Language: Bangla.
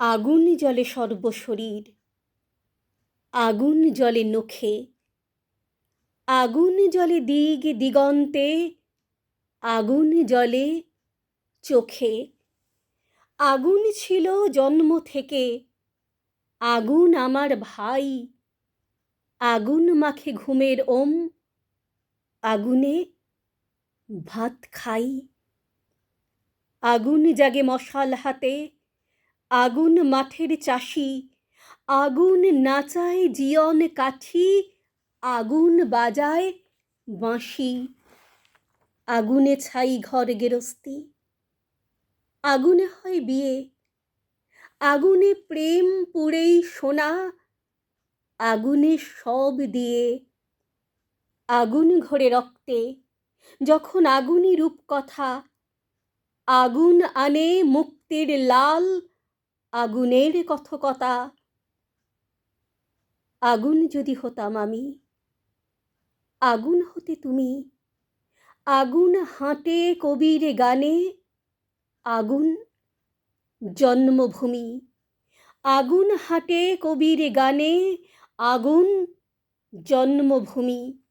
আগুন জলে সর্বশরীর আগুন জলে নখে, আগুন জলে দিগ দিগন্তে, আগুন জলে চোখে। আগুন ছিল জন্ম থেকে, আগুন আমার ভাই, আগুন মাখে ঘুমের ওম, আগুনে ভাত খাই। আগুন জাগে মশাল হাতে আগুন মাঠের চাষি, আগুন নাচায় জিয়ন কাঠি, আগুন বাজায় বাঁশি। আগুনে ছাই ঘর গেরস্তি, আগুনে হয় বিয়ে। আগুনে প্রেম পুড়েই সোনা, আগুনে সব দিয়ে। আগুন ঘরে রক্তে, যখন আগুনই রূপকথা, আগুন আনে মুক্তির লাল আগুনের কথকতা। আগুন যদি হতাম আমি, আগুন হতে তুমি। আগুন হাঁটে কবির গানে, আগুন জন্মভূমি। আগুন হাঁটে কবির গানে, আগুন জন্মভূমি।